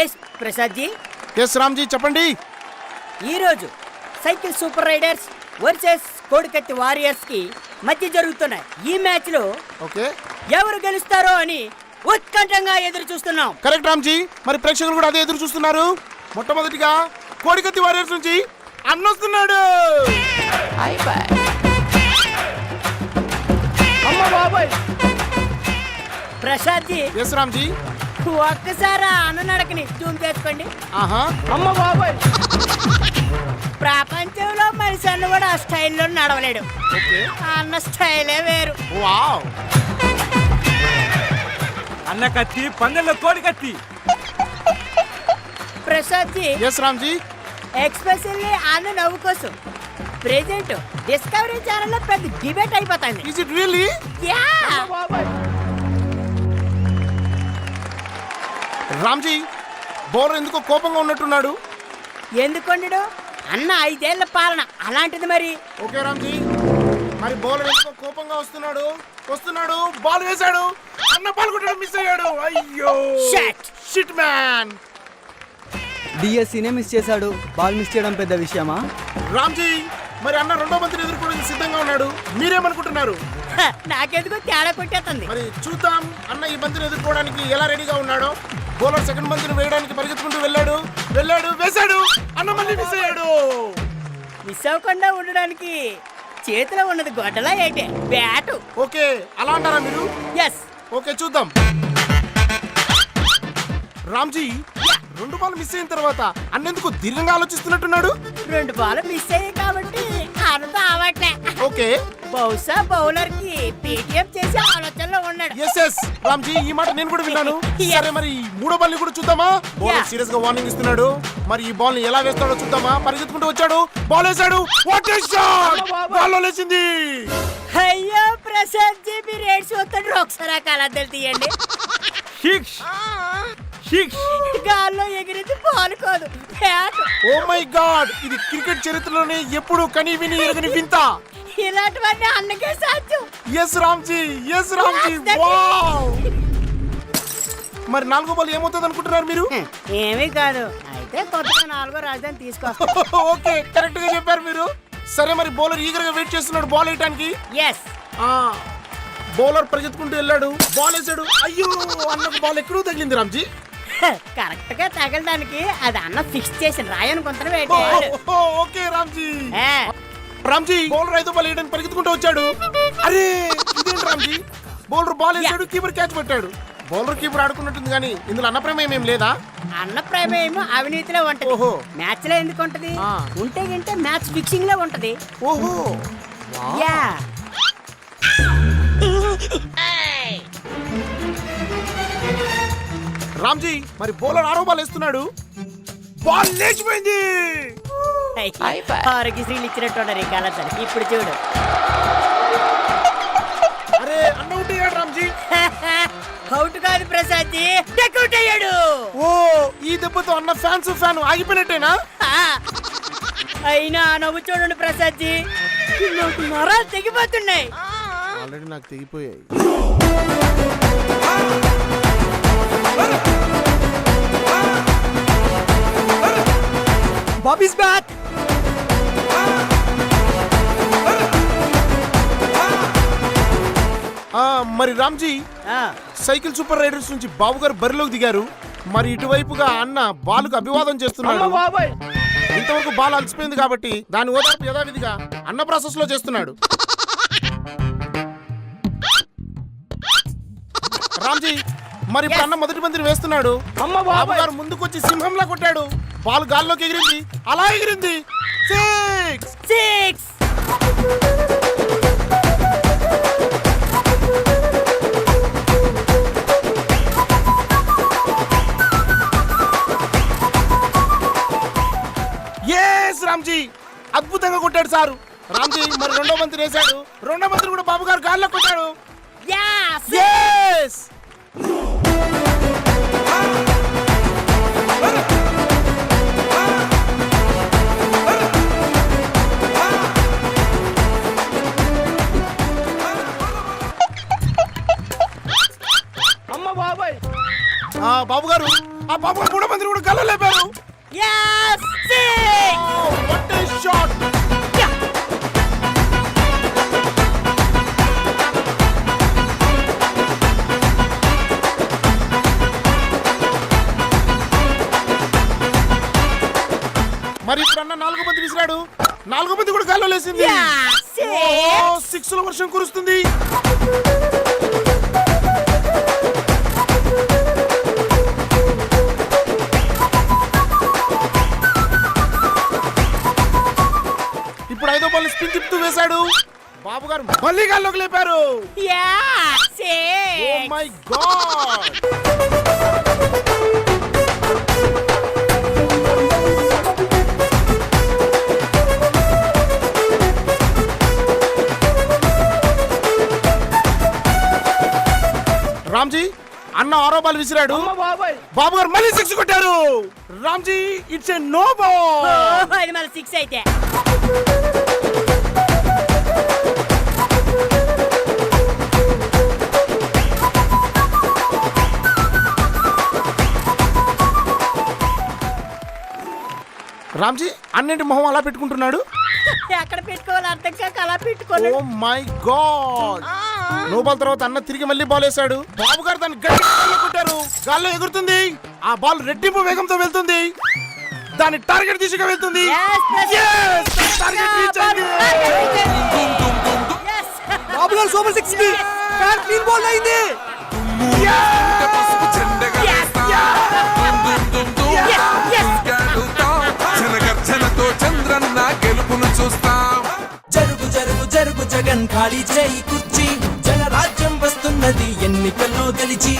Yes Prasad G S Ramji చెప్పండి. ఈరోజు cycle super riders versus కోడికత్తి వారియర్స్కి మధ్య జరుగుతున్న ఈ మ్యాచ్లో ఓకే ఎవరు గెలుస్తారో అని ఉత్కంఠంగా ఎదురు చూస్తున్నాం. కరెక్ట్ రామ్జీ మరి ప్రేక్షకులు కూడా అదే ఎదురు చూస్తున్నారు. మొట్టమొదటిగా కోడికత్తి వారియర్స్ నుంచి అన్నొస్తున్నాడు ప్రసాద్ జీ ఎస్ రామ్జీ ఒక్కసారి అన్న నడకని జూమ్ చేసుకోండి ఆహా. ప్రపంచంలో మనిషి అన్న కూడా ఆ స్టైల్లో నడవలేడు. ఓకే. ఆ అన్న స్టైలే వేరు. వావ్. అన్న కత్తి పందెంలో కోడి కత్తి. Prasad G S Ramji especially అన్న నవ్వు కోసం ప్రెజెంట్ డిస్కవరీ ఛానల్లో పెద్ద డిబేట్ అయిపోతుంది. Is it really ya Ramji bowler ఎందుకో కోపంగా ఉన్నట్టున్నాడు? ఎందుకొండడు? అన్న ఐదేళ్ళ పాలన అలాంటిది మరి. ఓకే రామ్జీ. మరి బౌలర్ ఎందుకో కోపంగా వస్తున్నాడు? వస్తున్నాడు బాల్ వేశాడు. అన్న బాల్ కొట్టడం మిస్ అయ్యాడు. అయ్యో. Shit. షిట్ మ్యాన్ డిఎస్సీనే మిస్ చేశాడు. బాల్ మిస్ చేయడం పెద్ద విషయమా? రామ్జీ మరి అన్న రెండో బంతిని ఎదుర్కోవడానికి సిద్ధంగా ఉన్నాడు. మీరేమనుకుంటున్నారు? నాకెందుకు తేడా కొట్టేస్తుంది. మరి చూద్దాం. అన్న ఈ బంతిని ఎదుర్కోవడానికి ఎలా రెడీగా ఉన్నాడో? బౌలర్ సెకండ్ బంతిని వేయడానికి పరిగెత్తుకుంటూ వెళ్ళాడు. వెళ్ళాడు వేశాడు. అన్న మళ్ళీ మిస్ అయ్యాడు. మిస్ అవ్వకుండా ఉండడానికి చేతిలో ఉన్నది గొడ్డలా ఏంటి? బ్యాటు. ఓకే అలా అంటారా మీరు? ఎస్ ఓకే చూద్దాం. రామ్జీ రెండు బాల్ మిస్ అయిన తర్వాత అన్నెందుకు దీర్ఘంగా ఆలోచిస్తున్నట్టున్నాడు? రెండు బాల్ మిస్ అయ్యాయి కాబట్టి అనంత అవట్లే ఓకే. బహుశా బౌలర్కి పేటిఎం చేసే ఆలోచనలో ఉన్నాడు. ఎస్ ఎస్ రామ్జీ ఈ మాట నేను కూడా విన్నాను. సరే మరి మూడో బాల్ని కూడా చూద్దామా? బౌలర్. సీరియస్గా వార్నింగ్ ఇస్తున్నాడు. మరి ఈ బాల్ని ఎలా వేస్తాడో చూద్దామా? పరిగెత్తుకుంటూ వచ్చాడు. బాల్ వేశాడు. వాట్ ఏ షాట్ బాల్ లేచింది. అయ్యో ప్రసాద్ జీ మీరు ఏడ్చి వస్తాడు. ఒకసారి ఆ కలద్దలు తీయండి. గాల్లో ఎగిరింది బాల్ కాదు. ఓ మై గాడ్ ఇది క్రికెట్ చరిత్రలోనే ఎప్పుడు కని విని ఎరగని వింత. ఇలాంటివన్నీ అన్నకే సాధ్యం. Yes Ramji yes Ramji. Wow మరి నాలుగో బాల్ ఏమవుతుంది అనుకుంటున్నారు మీరు? ఏమీ కాదు. అయితే కొత్తగా నాలుగో రాజధాని తీసుకొస్తా. ఓకే కరెక్ట్గా చెప్పారు మీరు. సరే మరి బౌలర్ ఈగర్గా వెయిట్ చేస్తున్నాడు బాల్ వేయటానికి? ఎస్ బౌలర్ పరిగెత్తుకుంటూ వెళ్ళాడు. బాల్ వేసాడు అయ్యో అన్నకు బాల్ ఎక్కడో తగిలింది రామ్జీ కరెక్ట్గా తగలడానికి అది అన్న ఫిక్స్ చేసిన రాయని కొంత ఓ, వేటాడు ఓ, ఓకే రామ్జీ. రామ్జీ బౌలర్ ఐదో బాల్ వేయడానికి పరిగెత్తుకుంటూ వచ్చాడు. అరే ఇదేంటి రామ్జీ? బౌలర్ బాల్ వేసాడు కీపర్ క్యాచ్ పెట్టాడు. బౌలర్ కీపర్ ఆడుకున్నట్టుంది కానీ ఇందులో అన్న ప్రేమ ఏమేం లేదా? అన్న ప్రేమ అవినీతిలో ఉంటది. ఓహో. మ్యాచ్లో ఎందుకు ఉంటది. ఉంటే గింటే మ్యాచ్ ఫిక్సింగ్లో ఉంటది. ఓహో. యా. రామ్జీ మరి బౌలర్ ఆరో బాల్ వేస్తున్నాడు. బాల్ లేచిపోయింది. ఆరోగ్యశ్రీలు ఇచ్చినట్టు ఉన్నారు ఈ కాలతని ఇప్పుడు చూడు. అరే అన్న అయ్యాడు రామ్జీ. అవుట్ కాదు ప్రసాద్ టెక్అవుట్ అయ్యాడు. ఓ ఈ దెబ్బతో అన్న ఫ్యాన్స్ ఫ్యాన్ ఆగిపోయినట్టేనా? ఆ. అయినా నవ్వు చూడండి ప్రసాద్ జీ నాకు నరాలు తెగిపోతున్నాయి. ఆల్రెడీ నాకు తెగిపోయాయి. బ్యాక్ ఆ, మరి రామ్జీ సైకిల్ సూపర్ రైడర్స్ నుంచి బాబు గారు బరిలోకి దిగారు. మరి ఇటువైపుగా అన్న బాలుకు అభివాదం చేస్తున్నాడు. ఇంతవరకు బాల్ అలసిపోయింది కాబట్టి దాని ఓదార్పు యథావిధిగా అన్న ప్రాసెస్లో చేస్తున్నాడు. రామ్జీ మరి ఇప్పుడు అన్న మొదటి బంతిని వేస్తున్నాడు. బాబు గారు ముందుకొచ్చి సింహంలా కొట్టాడు. బాల్ గాల్లోకి ఎగిరింది. అలా ఎగిరింది. సిక్స్ సిక్స్ రామ్జీ అద్భుతంగా కొట్టాడు సారు. రామ్జీ మరి రెండో బంతిని వేశాడు. రెండో బంతిని కూడా బాబు గారు గాల్లో కొట్టాడు గారు మూడో మంది కూడా గల్ల లేపారు. షాట్ మరి ఇప్పుడు అన్న నాలుగు మంది విసిరాడు? నాలుగు మంది కూడా గాల్లో లేసింది సిక్స్ వర్షం కురుస్తుంది. గారు. మళ్ళీ గాల్లోకి లేపారు! మై గాడ్ రామ్జీ అన్న ఆరో బాల్ విసిరాడు బాబు గారు మళ్ళీ సిక్స్ కొట్టారు. Ramji it's a no ball six అయితే. రామ్జీ అన్నింటి మొహం అలా పెట్టుకుంటున్నాడు? ఎక్కడ పెట్టుకోవాలి అర్థం కాక అలా ఓ పెట్టుకోలేదు మై గాడ్! నో బాల్ తర్వాత అన్న తిరిగి మళ్ళీ బాల్ వేశాడు. బాబు గారు దాన్ని గట్టిగా గాల్లో కొట్టారు. గాల్లో ఎగురుతుంది. ఆ బాల్ రెట్టింపు వేగంతో వెళ్తుంది. దాని టార్గెట్ దిశగా వెళ్తుంది. Yes, Yes! అయింది. Yes! బాబు గారు సూపర్ సిక్స్కి క్లీన్ బాల్ అయింది. పసుపు జగన్ ఖాళీ చేయి కుర్చీ. జనరాజ్యం వస్తున్నది ఎన్నికల్లో గెలిచి.